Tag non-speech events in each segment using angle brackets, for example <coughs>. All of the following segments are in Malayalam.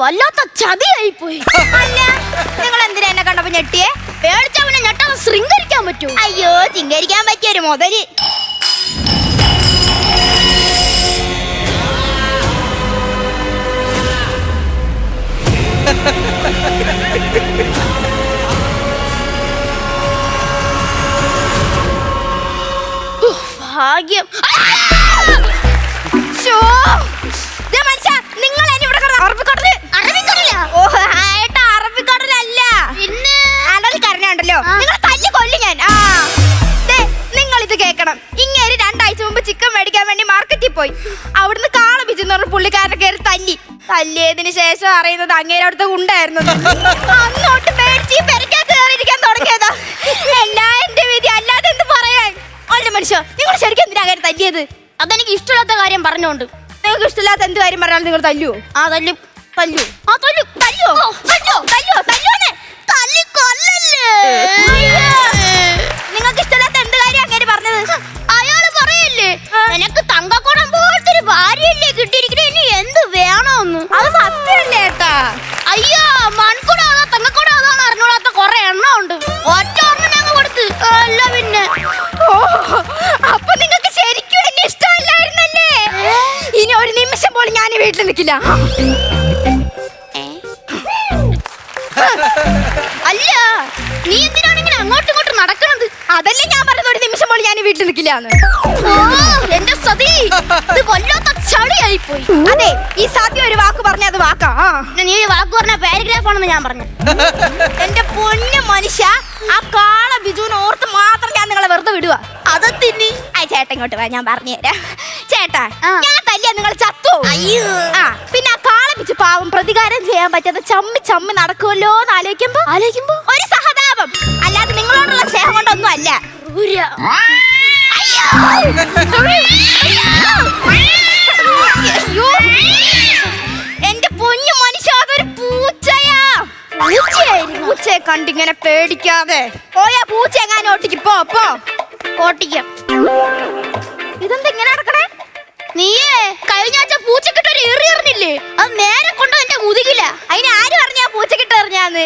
വല്ലാത്ത ചതിയായി പോയി അല്ല നിങ്ങൾ എന്തിനാ എന്നെ കണ്ടപ്പോ ഞെട്ടിയെ? പേടിച്ചവനെ ഞെട്ടാൻ ശൃംഗരിക്കാൻ പറ്റൂ അയ്യോ ചിങ്കരിക്കാൻ പറ്റിയ ഒരു മുതൽ. ഭാഗ്യം. നിങ്ങൾ എന്നെ ഇവിടെ അറബിക്കടലാ? ഓ ഏട്ടാ അറബിക്കടലല്ല. പിന്നെ? കരഞ്ഞുണ്ടല്ലോ. നിങ്ങൾ തല്ലി കൊല്ലു ഞാൻ. ആ. നിങ്ങൾ ഇത് കേൾക്കണം ഇങ്ങനെ രണ്ടാഴ്ച മുമ്പ് ചിക്കൻ മേടിക്കാൻ വേണ്ടി മാർക്കറ്റിൽ പോയി. അവിടുന്ന് കാള ബിജു എന്ന് പറഞ്ഞ പുള്ളിക്കാരനെ കയറി തല്ലി. തല്ലിയതിന് ശേഷം അറിയുന്നത് അങ്ങേരെ അവിടുത്തെ ഉണ്ടായിരുന്നു അന്നോട്ട് പേടിച്ച് പെരക്കകത്ത് കയറിയിരിക്കാൻ തുടങ്ങിയതാ. എല്ലാ എന്റെ വിധി അല്ലാതെ എന്ത് പറയാൻ? അല്ല മനുഷ്യ നിങ്ങൾ ശരിക്കും എന്തിനാ അങ്ങനെ തല്ലിയത്? അതെനിക്ക് ഇഷ്ടമില്ലാത്ത കാര്യം പറഞ്ഞോണ്ട്. നിങ്ങൾക്ക് ഇഷ്ടമില്ലാത്ത എന്ത് കാര്യം പറഞ്ഞാലും നിങ്ങൾ തല്ലുവോ? ആ തല്ലു. തല്ലു. ആ തല്ലു. തല്ലുവോ തല്ലുവോ തല്ലുവോ അല്ല നീ എന്തിനാണ് ഇങ്ങനെ അങ്ങോട്ടും ഇങ്ങോട്ടും നടക്കണത്? അതല്ലേ ഞാൻ പറഞ്ഞത് ഒരു നിമിഷം പോലും ഞാൻ വീട്ടിൽ നിൽക്കില്ലാന്ന് എന്റെ സതി ഇത് കൊല്ലാത്ത ചളിയായി പോയി അതെ ഈ സത്യം ഒരു വാക്ക് പറഞ്ഞ അത് വാക്കാ. നീ വാക്ക് പറഞ്ഞ പാരഗ്രാഫ് ആണെന്ന് ഞാൻ പറഞ്ഞു. എന്റെ പൊന്നു മനുഷ്യ ആ കാള ബിജുവിനെ ഓർത്ത് മാത്രം ഞാൻ നിങ്ങളെ വെറുതെ വിടുക അതെത്തിന്നി ആ ചേട്ടൻ ഇങ്ങോട്ട് വാ ഞാൻ പറഞ്ഞുതരാം. ചേട്ടാ ഞാൻ തല്ലിയ നിങ്ങൾ ചത്തു. അയ്യോ. ആ പിന്നെ ആ കാള പാവം പ്രതികാരം ചെയ്യാൻ പറ്റാതെ ചമ്മി ചമ്മി നടക്കുമല്ലോ എന്ന് ആലോചിക്കുമ്പോ ആലോചിക്കുമ്പോ? ഒരു സഹതാപം. അല്ലാതെ നിങ്ങളോടുള്ള സ്നേഹം കൊണ്ടൊന്നും അല്ല. എന്റെ പൊന്നു മനുഷ്യ അതൊരു പൂച്ചയാ. പൂച്ചയെ കണ്ടിങ്ങനെ പേടിക്കാതെ. പോയാ പൂച്ച എങ്ങാനും ഒട്ടിക്ക് പോ പോ. ഓട്ടിക്കാം. ഇതെന്താ ഇങ്ങനെ നടക്കണേ? നീയേ കഴിഞ്ഞ ആഴ്ച പൂച്ചക്കിട്ട് ഒരു എറി അത് നേരെ കൊണ്ടോ എന്റെ മുതുകില്ല അതിന് ആര് പറഞ്ഞാ പൂച്ചക്കിട്ട് എറിഞ്ഞാന്ന്?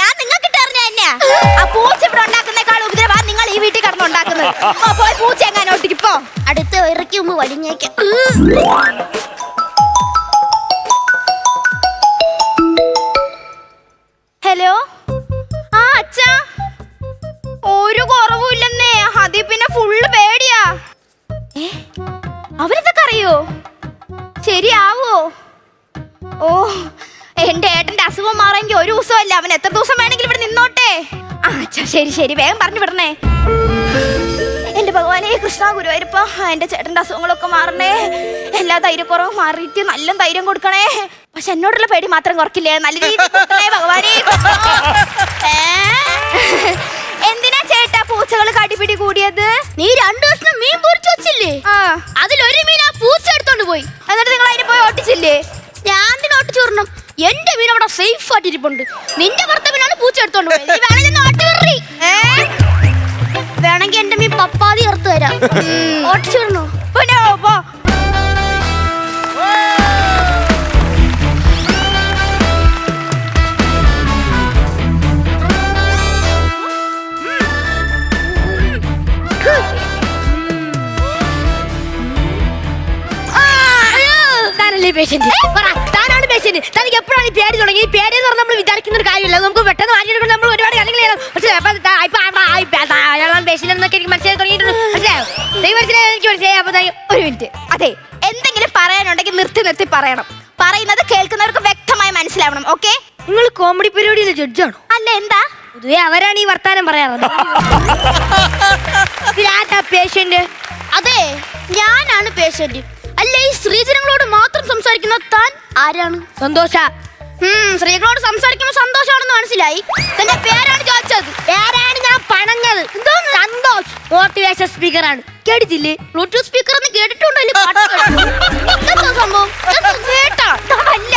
ഞാൻ നിങ്ങൾക്ക് എറിഞ്ഞ എന്നാ. ആ പൂച്ച ഇവിടെ ഉണ്ടാക്കുന്നേക്കാൾ ഉപദ്രവാ നിങ്ങൾ ഈ വീട്ടിൽ കിടന്ന് ഉണ്ടാക്കുന്നത്. പോ, പോയി പൂച്ച എങ്ങാനും ഒട്ടിക്ക് പോ അടുത്ത ഇറക്കി മുമ്പ് വലിഞ്ഞേക്കാം. ഹലോ? ശരി ശരി. വേഗം പറഞ്ഞു വിടണേ. എന്റെ ഭഗവാനെ കൃഷ്ണ ഗുരുവായൂരപ്പ എന്റെ ചേട്ടന്റെ അസുഖങ്ങളൊക്കെ മാറണേ. എല്ലാ ധൈര്യക്കുറവും മാറിയിട്ട് നല്ല ധൈര്യം കൊടുക്കണേ. പക്ഷെ എന്നോടുള്ള പേടി മാത്രം കുറക്കില്ലേ നല്ല രീതിയിൽ ഭഗവാനെ. എന്തിനാ ചേട്ടാ പൂച്ചകൾ കടിപിടി കൂടിയത്? നീ രണ്ടു ദിവസം മീൻ പൊരിച്ചു വെച്ചില്ലേ? അതിലൊരു മീൻ ആ പൂച്ച എടുത്തോണ്ട് പോയി. എന്നിട്ട് നിങ്ങൾ അതിന് പോയി ഓട്ടിച്ചില്ലേ? ഞാൻ ഓട്ടിച്ചു എന്റെ മീൻ അവിടെ സേഫ് ആയിട്ടിരിപ്പുണ്ട് നിന്റെ ഭർത്തവിനാണ് പൂച്ച എടുത്തോണ്ട് പോയി വേണമെങ്കിൽ ഓട്ടി വിടറി. വിടണോ പിന്നെ പോ, പേഷ്യന്റ് താനാണ് പേഷ്യന്റ് തനിക്ക് എപ്പോഴാണ് ഈ പേടി തുടങ്ങി ഈ പേര് എന്ന് പറഞ്ഞാൽ നമ്മൾ വിചാരിക്കുന്ന ഒരു കാര്യമില്ല. നമുക്ക് പെട്ടെന്ന് മാറ്റിയെടുക്കാൻ നമ്മൾ ഒരുപാട് കാര്യങ്ങൾ ചെയ്യണം. പക്ഷേ അപ്പൊ ദാ- ഇപ്പൊ ആ- ആ- ഇപ്പൊ ദാ അയാളാണ് പേഷ്യന്റ് എന്നൊക്കെ എനിക്ക് മനസ്സിലായി തുടങ്ങിയിട്ടുണ്ട്. മനസ്സിലായോ? ദൈവം മനസ്സിലായി? എനിക്ക് മനസ്സിലായി. അപ്പൊ ഒരു മിനിറ്റ്. അതെ എന്തെങ്കിലും പറയാനുണ്ടെങ്കിൽ നിർത്തി നിർത്തി പറയണം. പറയുന്നത് കേൾക്കുന്നവർക്ക് വ്യക്തമായി മനസ്സിലാവണം ഓക്കെ? നിങ്ങൾ കോമഡി പരിപാടിയിലെ ജഡ്ജാണോ? അല്ല എന്താ? പൊതുവെ അവരാണ് ഈ വർത്താനം പറയാറുള്ളത്. <laughs> പേഷ്യന്റ്? അതെ ഞാനാണ് പേഷ്യന്റ്. അല്ല ഈ സ്ത്രീജനങ്ങളോട് മാത്രം സംസാരിക്കുന്ന താൻ ആരാണ്? സന്തോഷ. സ്ത്രീകളോട് സംസാരിക്കുമ്പോൾ സന്തോഷമാണെന്ന് മനസ്സിലായി. തന്റെ പേരാണ് ചോദിച്ചത്. പേരാണ് ഞാൻ പണഞ്ഞത് മോട്ടിവേഷൻ സ്പീക്കറാണ് കേട്ടിട്ടില്ലേ? ബ്ലൂടൂത്ത് സ്പീക്കർ എന്ന് കേട്ടിട്ടുണ്ടല്ലോ സംഭവം? ചേട്ടാ? അതല്ല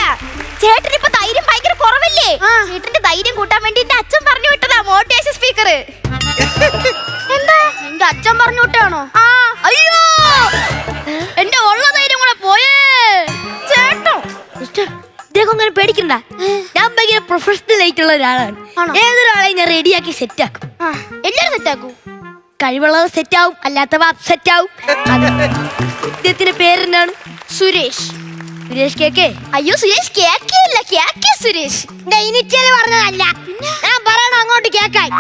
ചേട്ടന് ഇപ്പൊ ധൈര്യം ഭയങ്കര കുറവല്ലേ? ചേട്ടന്റെ ധൈര്യം കൂട്ടാൻ വേണ്ടി എന്റെ അച്ഛൻ പറഞ്ഞു വിട്ടതാ മോട്ടിവേഷൻ സ്പീക്കർ എന്താ? എന്റെ അച്ഛൻ പറഞ്ഞു വിട്ടാണോ ആ. അയ്യോ! എന്റെ ഉള്ള ധൈര്യം കൂടെ പോയേ. ചേട്ടോ. അങ്ങനെ പേടിക്കണ്ട. ഞാൻ ഭയങ്കര പ്രൊഫഷണൽ ആയിട്ടുള്ള ഒരാളാണ്? ഏതൊരാളെയും ഞാൻ റെഡിയാക്കി സെറ്റ് ആക്കും. ആ. എല്ലാരും സെറ്റാക്കൂ കഴിവുള്ളവർ സെറ്റ് ആവും അല്ലാത്തവ അപ്സെറ്റ് ആവും. ഇദ്ദേഹത്തിന്റെ പേരെന്താണ് സുരേഷ്. സുരേഷ് കേക്കേ? അയ്യോ സുരേഷ് കേക്കേല്ല കേക്കേ സുരേഷ്. ഇനിച്ചിയൽ പറഞ്ഞതല്ല. ഞാൻ പറയണ അങ്ങോട്ട് കേക്കായി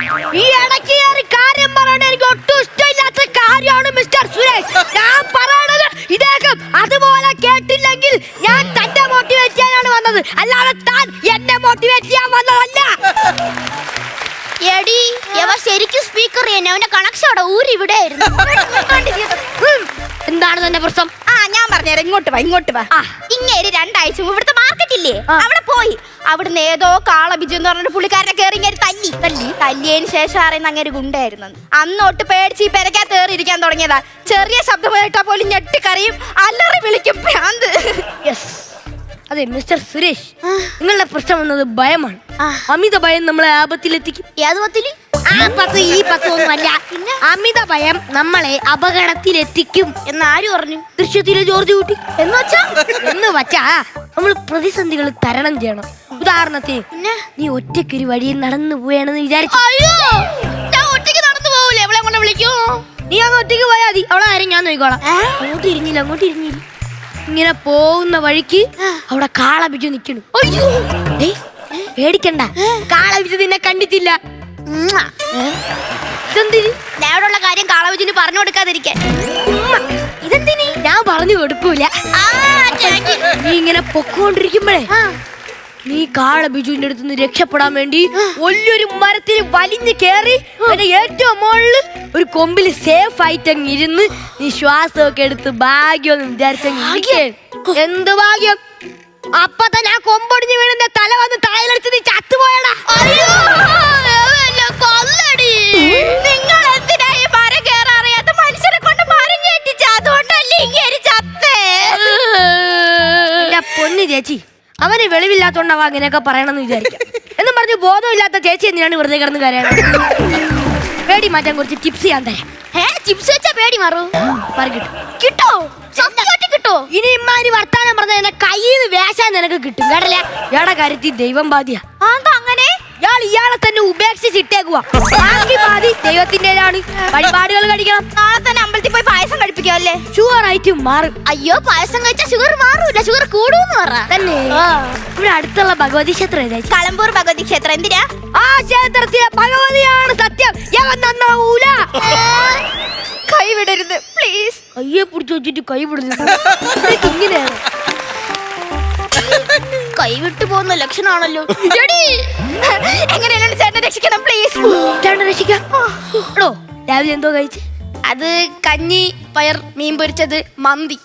ഈ ഇടയ്ക്ക് കയറി കാര്യം പറയണ എനിക്ക് ഒട്ടും ഇഷ്ടമില്ലാത്ത കാര്യമാണ് മിസ്റ്റർ സുരേഷ്. ഞാൻ പറയണത് ഇദ്ദേഹം അതുപോലെ കേട്ടില്ലെങ്കിൽ ഞാൻ തന്റെ മോട്ടിവേറ്റ് ചെയ്യാനാണ് വന്നത്. അല്ലാതെ താൻ എന്നെ മോട്ടിവേറ്റ് ചെയ്യാൻ വന്നതല്ല. എടി ശരിക്കും സ്പീക്കർ തന്നെ? അവന്റെ കണക്ഷൻ അവിടെ ഊരി ഇവിടെ ആയിരുന്നു എന്താണ് തന്റെ പ്രശ്നം? ആ ഞാൻ പറഞ്ഞുതരാം. ഇങ്ങോട്ട് വാ ഇങ്ങോട്ട് വാ. ഇങ്ങേര് രണ്ടാഴ്ച മുമ്പ് ഇവിടുത്തെ മാർക്കറ്റ് ഇല്ലേ. അവിടെ പോയി. അവിടുന്ന് ഏതോ കാള ബിജു എന്ന് പറഞ്ഞ പുള്ളിക്കാരനെ കയറി ഇങ്ങനെ തല്ലി. തല്ലി? തല്ലിയതിന് ശേഷം അറിയുന്ന അങ്ങനെ ഗുണ്ടായിരുന്നു അന്നോട്ട് പേടിച്ച് ഈ പെരക്കാ കയറി ഇരിക്കാൻ തുടങ്ങിയതാ. ചെറിയ ശബ്ദം കേട്ടാ പോലും ഞെട്ടിക്കറിയും അല്ലറി വിളിക്കും. അതെ മിസ്റ്റർ സുരേഷ് നിങ്ങളുടെ പ്രശ്നം എന്നത് ഭയമാണ്. അമിത ഭയം നമ്മളെ ആപത്തിലെത്തിക്കും. ഏത് പത്തിൽ? ആ പത്ത് ഈ പത്ത് ഒന്നുമല്ല. അമിത ഭയം നമ്മളെ അപകടത്തിലെത്തിക്കും. എന്ന് ആര് പറഞ്ഞു? ദൃശ്യത്തിലെ ജോർജ് കുട്ടി. എന്ന് വെച്ചാ? എന്ന് വച്ചാ? നമ്മൾ പ്രതിസന്ധികൾ തരണം ചെയ്യണം. ഉദാഹരണത്തിന് നീ നീ ഒറ്റയ്ക്കൊരു വഴിയിൽ നടന്നു പോയാണെന്ന് വിചാരിച്ചു. ഒറ്റയ്ക്ക് നടന്നു പോകൂലേ അവളെ കൊണ്ട് വിളിക്കൂ? നീ അങ്ങ് ഒറ്റയ്ക്ക് പോയാൽ മതി. അവളെ കാര്യം ഞാൻ നോക്കിക്കോളാം. അങ്ങോട്ട് ഇരിഞ്ഞില്ല അങ്ങോട്ട് ഇരിഞ്ഞില്ല. ഇങ്ങനെ പോകുന്ന വഴിക്ക് അവിടെ കാള ബിജു നിക്കണു അയ്യോ. പേടിക്കണ്ട. കാള ബിജു നിന്നെ കണ്ടിട്ടില്ല. ഇതെന്തിന്? ഞാൻ അവിടെയുള്ള കാര്യം കാളവജിന് പറഞ്ഞു കൊടുക്കാതിരിക്കാൻ. ഇതെന്തിന്? ഞാൻ പറഞ്ഞു കൊടുക്കൂല. നീ ഇങ്ങനെ പൊക്കോണ്ടിരിക്കുമ്പോഴേ നീ കാള ബിജുവിന്റെ അടുത്ത് നിന്ന് രക്ഷപ്പെടാൻ വേണ്ടി വലിയൊരു മരത്തിൽ വലിഞ്ഞു കയറി അതിന്റെ ഏറ്റവും മുകളിൽ ഒരു കൊമ്പിൽ സേഫ് ആയിട്ട് അങ്ങ് ഇരുന്ന് നീ ശ്വാസമൊക്കെ എടുത്ത് ഭാഗ്യം ഇരിക്കുകയാണ്. എന്ത് ഭാഗ്യം അപ്പൊ തന്നെ ആ കൊമ്പൊടിഞ്ഞ് വീണ് തല വന്ന് തായലടിച്ച് നീ ചത്തുപോയടാ കൊല്ലടി. നിങ്ങൾ എന്തിനാ ഈ മരം മനുഷ്യരെ കൊണ്ട് മരം കയറ്റിച്ച അതുകൊണ്ടല്ലേ ഇങ്ങനെ ചത്തേ എന്റെ പൊന്ന് ചേച്ചി അവന് വെളിവില്ലാത്തോണ്ടാവാ അങ്ങനെയൊക്കെ പറയണമെന്ന് വിചാരിക്കാം. എന്നും പറഞ്ഞു ബോധമില്ലാത്ത ചേച്ചി എന്തിനാണ് വെറുതെ കിടന്ന് കരയണം പേടി മാറ്റാൻ കുറച്ച് ടിപ്സ് ഞാൻ തരാം. ഏ ചിപ്സ് വെച്ചാ പേടി മാറൂ. പറ കിട്ടും. കിട്ടോ? സത്യമായിട്ട് കിട്ടോ? ഇനി ഇമ്മാരി വർത്താനം പറഞ്ഞ എന്നെ കയ്യിൽ നിന്ന് വേശാൻ നിനക്ക് കിട്ടും. കേട്ടല്ലേ? എടാ കാര്യത്തിൽ ദൈവം ബാധ്യ. അങ്ങനെ? ഇയാൾ ഇയാളെ തന്നെ ഉപേക്ഷിച്ചിട്ടേക്കുവാ. ബാക്കി ബാധി ദൈവത്തിന്റെതാണ്. വഴിപാടുകൾ കഴിക്കണം. നാളെ തന്നെ അമ്പലത്തിൽ പോയി പായസം കഴിപ്പിക്കാം അല്ലേ? ഷുവർ ആയിട്ട് മാറും. അയ്യോ പായസം കഴിച്ചാൽ ഷുഗർ മാറൂല. ഷുഗർ കൂടൂന്ന് പറ. തന്നെ. ഇവിടെ അടുത്തുള്ള ഭഗവതി ക്ഷേത്രം? കളമ്പൂർ ഭഗവതി ക്ഷേത്രം. എന്തിനാ? ആ ക്ഷേത്രത്തിലെ ഭഗവതിയാണ് സത്യം. നന്നാവൂല. കൈ വിടരുത് പ്ലീസ് കയ്യെ പിടിച്ചു വെച്ചിട്ട് കൈ വിടുന്നു ഇങ്ങനെയാണ്. <laughs> കൈവിട്ടു പോകുന്ന ലക്ഷണാണല്ലോ. എങ്ങനെയാണ് ചേട്ടനെ രക്ഷിക്കണം പ്ലീസ് ചേട്ടനെ രക്ഷിക്കാം. എടോ രാവിലെ എന്തോ കഴിച്ച്? അത് കഞ്ഞി പയർ മീൻ പൊരിച്ചത് മന്തി.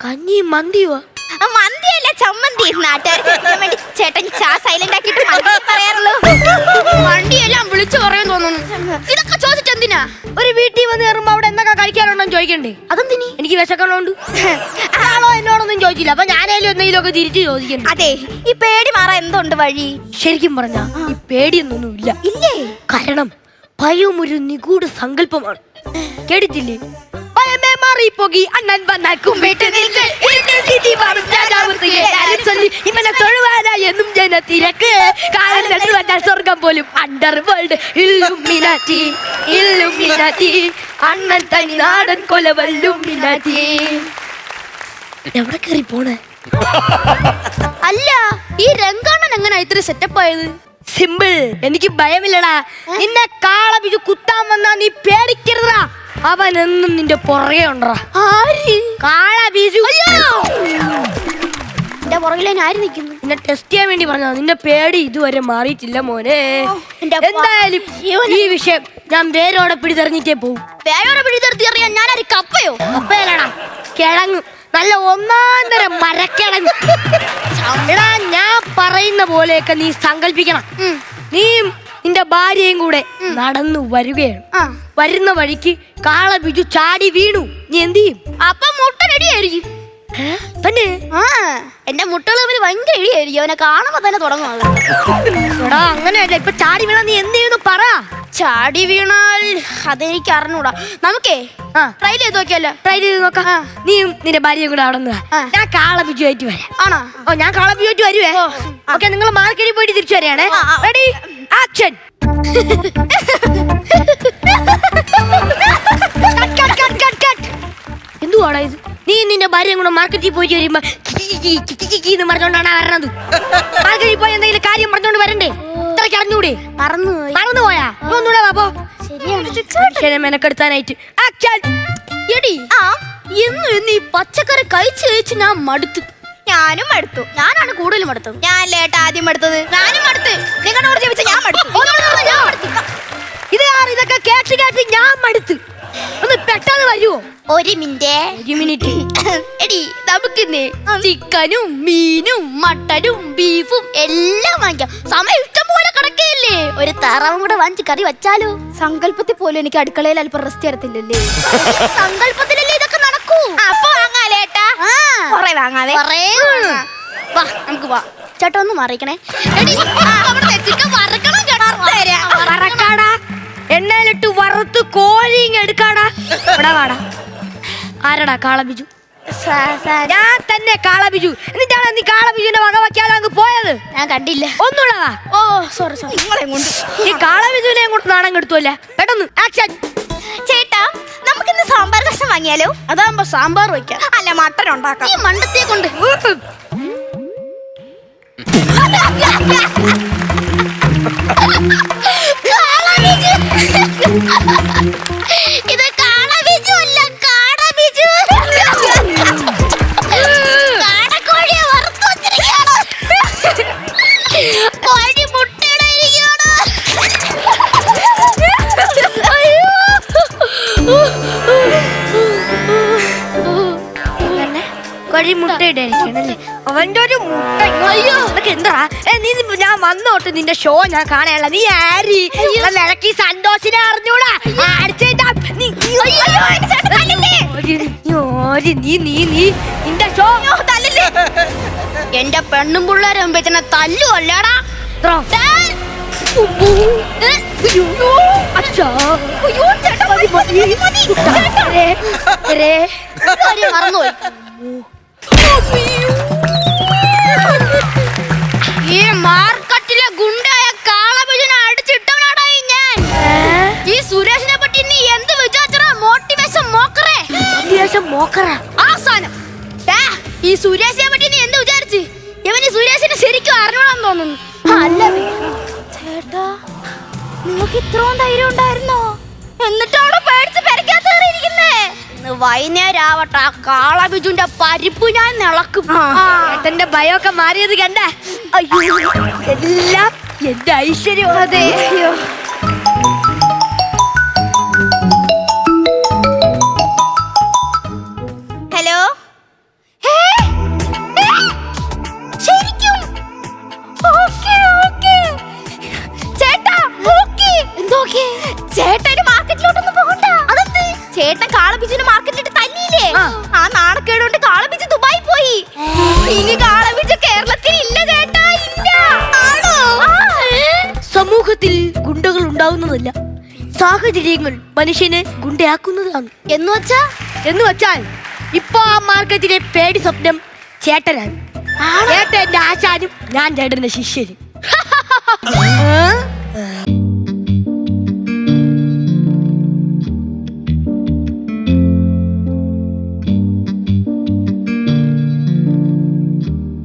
കഞ്ഞി മന്തിയോ മന്തി ചമ്മന്തി നാട്ടുകാർക്ക് എത്തിക്കാൻ വേണ്ടി ചേട്ടൻ ചാ സൈലന്റ് ആക്കിയിട്ട് മന്തി പറയാറുള്ളൂ. വണ്ടിയെല്ലാം വിളിച്ചു പറയാൻ തോന്നുന്നു. ഇതൊക്കെ ചോദിച്ചിട്ട് എന്തിനാ? ഒരു വീട്ടിൽ വന്ന് കയറുമ്പോ അവിടെ എന്തൊക്കെ കഴിക്കാനുണ്ടോ ചോദിക്കണ്ടേ? അതെന്തിനി? എനിക്ക് വിശക്കണോണ്ട് ആളോ എന്നോടൊന്നും ചോദിച്ചില്ല. അപ്പൊ ഞാനേലും എന്തെങ്കിലും ഒക്കെ തിരിച്ചു ചോദിക്കണ്ടേ? അതെ ഈ പേടി മാറാൻ എന്തുണ്ട് വഴി? ശരിക്കും പറഞ്ഞ ഈ പേടിയൊന്നും ഇല്ല. ഇല്ലേ? കാരണം ഭയം ഒരു നിഗൂഢ സങ്കല്പമാണ്. കേട്ടിട്ടില്ലേ? മാറിപ്പോകി അണ്ണൻ വന്നാൽ കുമ്പിട്ട് നിൽക്ക് ഇരുട്ടിൽ സ്ഥിതി മാറും രാജാവൃത്തിയെ എല്ലാരും ചൊല്ലി. ഇവനെ തൊഴുവാനാ എന്നും ജന തിരക്ക്. കാരണം രണ്ടു വന്നാൽ സ്വർഗം പോലും അണ്ടർ വേൾഡ് ഇല്ലുമിനാറ്റി ഇല്ലുമിനാറ്റി അണ്ണൻ തനി നാടൻ കൊലവല്ലുമിനാറ്റി എവിടെ കയറി പോണേ? അല്ല ഈ രംഗാണൻ എങ്ങനെ ഇത്ര സെറ്റപ്പ് ആയത്? സിമ്പിൾ എനിക്ക് ഭയമില്ലടാ. നിന്നെ കാള ബിജു കുത്താൻ വന്നാ നീ പേടിക്കരുതാ അവൻ എന്നും നിന്റെ പുറകെ ബിജു. എന്റെ പുറകിലെ ഞാൻ ആര് നിൽക്കുന്നു? നിന്നെ ടെസ്റ്റ് ചെയ്യാൻ വേണ്ടി പറഞ്ഞതാ. നിന്റെ പേടി ഇതുവരെ മാറിയിട്ടില്ല മോനെ. എന്തായാലും ഈ വിഷയം ഞാൻ വേരോടെ പിടിതെറിഞ്ഞിട്ടേ പോകും വേരോടെ പിടിതെടുത്തി അറിയാൻ ഞാൻ ഒരു കപ്പയോ? അപ്പേലടാ കിഴങ്ങ്. നല്ല ഒന്നാം തരം മരക്കിഴങ്ങ്. <laughs> എടാ ഞാൻ പറയുന്ന പോലെയൊക്കെ നീ സങ്കല്പിക്കണം. നീയും നിന്റെ ഭാര്യയും കൂടെ നടന്നു വരികയാണ്. വരുന്ന വഴിക്ക് കാള ബിജു ചാടി വീണു. നീ എന്ത് ചെയ്യും? അപ്പൊ മുട്ട റെഡിയായിരിക്കും ആ. എന്റെ മുട്ടുകൾ ഭയങ്കര ഇഴിയായിരിക്കും അവനെ കാണുമ്പോ തന്നെ തുടങ്ങും. എടാ അങ്ങനെയല്ല. ഇപ്പൊ ചാടി വീണ നീ എന്ത് ചെയ്യുന്നു പറ. ചാടി വീണാൽ അതെനിക്ക് അറിഞ്ഞൂടാ. നമുക്കേ ആ. ട്രൈ ചെയ്ത് നോക്കിയല്ലോ. ട്രൈ ചെയ്ത് നോക്കാം. നീയും നിന്റെ ഭാര്യയും കൂടെ അവിടെ നിന്ന് ആ. ഞാൻ വരാം. ആണോ? ഓ ഞാൻ കാള ബിജുവായിട്ട് വരുവേ? ഓക്കെ നിങ്ങൾ മാർക്കറ്റിൽ പോയിട്ട് തിരിച്ചു വരികയാണേ. ആ, ആ. റെഡി ആക്ഷൻ <laughs> എന്തുവാടാ ഇത്. നീ നിന്റെ ഭാര്യയും കൂടെ മാർക്കറ്റിൽ പോയി വരുമ്പോ എന്ന് പറഞ്ഞോണ്ടാണ് വരണത്. മാർക്കറ്റിൽ പോയി എന്തെങ്കിലും കാര്യം പറഞ്ഞോണ്ട് വരണ്ടേ? ഇത്രയ്ക്ക് അറിഞ്ഞൂടെ? പറന്നു മറന്നു പോയാ ഒന്നുകൂടെ വാ പോ. ശരി മെനക്കെടുത്താനായിട്ട്. എടി ആ? എന്നും ഇന്ന് ഈ പച്ചക്കറി കഴിച്ച് കഴിച്ച് ഞാൻ മടുത്തു. ഞാനും മടുത്തു. ഞാനാണ് കൂടുതൽ മടുത്തത്. ഞാൻ ലേട്ടാ ആദ്യം മടുത്തത്. ഞാനും മടുത്ത്. നിങ്ങളുടെ കൂടെ ജീവിച്ച ഞാൻ മടുത്തു. ഇത് ഇതൊക്കെ കേട്ട് കേട്ട് ഞാൻ മടുത്ത്. ഒന്ന് പെട്ടെന്ന് വരുവോ ഒരു മിനിറ്റ്. ഒരു <coughs> മിനിറ്റ്. എടി നമുക്കിന്ന് ചിക്കനും മീനും മട്ടനും ബീഫും എല്ലാം വാങ്ങിക്കാം. സമയം ഇഷ്ടം പോലെ കിടക്കേല്ലേ ഒരു താറാവും കൂടെ വാങ്ങിച്ച് കറി വെച്ചാലോ? സങ്കല്പത്തിൽ പോലും എനിക്ക് അടുക്കളയിൽ അല്പം റെസ്റ്റ് തരത്തില്ലല്ലേ. സങ്കല്പത്തിലല്ലേ ഇതൊക്കെ നടക്കൂ? അപ്പൊ വാങ്ങാലേട്ടാ കൊറേ വാങ്ങാവേ. കൊറേ വാ നമുക്ക് വാ. ചേട്ടാ ഒന്ന് മറിയിക്കണേ എടി ചിക്കൻ വറക്കണം ചേട്ടാ. വറക്കാടാ എണ്ണയിലിട്ട് വറുത്ത് കോഴി ഇങ്ങ് എടുക്കാടാ. ഇവിടെ വാടാ. ആരടാ കാളബിജു ഞാൻ തന്നെ കാളബിജു എന്നിട്ടാണ് നീ കാളബിജുവിന്റെ വക വയ്ക്കാതെ അങ്ങ് പോയത്? ഞാൻ കണ്ടില്ല. ഒന്നുള്ളതാ ഓ സോറി സോറി നിങ്ങളെ കൊണ്ട്. ഈ കാളബിജുവിനെ അങ്ങോട്ട് നാണം കെടുത്തുവല്ലേ പെട്ടെന്ന് ആക്ഷൻ ചേട്ടാ നമുക്കിന്ന് സാമ്പാർ കഷ്ണം വാങ്ങിയാലോ? അതാകുമ്പോ സാമ്പാർ വെക്കാം അല്ല മട്ടൻ ഉണ്ടാക്കാം. ഈ മണ്ടത്തെ കൊണ്ട്. കാളബിജു. ഇത് കാളബിജു അല്ല കാടബിജു കാടക്കോഴിയെ വറുത്ത് വച്ചിരിക്കുകയാണ്. കോഴി മുട്ടയിടായിരിക്കുകയാണ് അവന്റെ ഒരു മുട്ട അയ്യോ. ഇതൊക്കെ എന്താ? ഏ, നീ ഞാൻ വന്നോട്ട് നിന്റെ ഷോ ഞാൻ കാണാനുള്ള. നീ ആരി? നിലക്കി സന്തോഷിനെ അറിഞ്ഞൂടാ. അടിച്ചേട്ടാ. നീ ഓരി, നീ നീ നീ നിന്റെ ഷോ എന്റെ പെണ്ണും പിള്ളേരെ മുമ്പ് തല്ലു അച്ഛാ. മറന്നുപോയി. ഈ മാർക്കറ്റിലെ ഗുണ്ടായ കാളബിജുനെ അടിച്ചിട്ടവനാടായി ഞാൻ. ഈ സുരേഷിനെ പറ്റി നീ എന്ത് വിചാരിച്ചടാ മോട്ടിവേഷൻ മോക്കറേ? മോട്ടിവേഷൻ മോക്കറ? ആസാനം ദാ, ഈ സുരേഷിനെ പറ്റി നീ എന്ത് വിചാരിച്ച്? ഇവന് സുരേഷിനെ ശരിക്കും അറിഞ്ഞോളാൻ തോന്നുന്നു. അല്ല ചേട്ടാ നിങ്ങൾക്ക് ഇത്രയും ധൈര്യം ഉണ്ടായിരുന്നോ? എന്നിട്ടാണ് പേടിച്ച് പെരക്കാത്ത വൈകുന്നേരം ആവട്ടെ ആ കാളബിജുന്റെ പരിപ്പ് ഞാൻ നിളക്കും. ഏട്ടന്റെ ഭയമൊക്കെ മാറിയത് കണ്ട? അയ്യോ എല്ലാം എന്റെ ഐശ്വര്യം. അതെ. അയ്യോ. സമൂഹത്തിൽ ഗുണ്ടകൾ ഉണ്ടാവുന്നതല്ല. സാഹചര്യങ്ങൾ മനുഷ്യനെ ഗുണ്ടയാക്കുന്നതാണ്. എന്ന് വെച്ചാ? എന്ന് വെച്ചാൽ ഇപ്പൊ ആ മാർക്കറ്റിലെ പേടി സ്വപ്നം ചേട്ടനാണ്. ചേട്ടൻ എന്റെ ആശാനും ഞാൻ ചേട്ടന്റെ ശിഷ്യനും.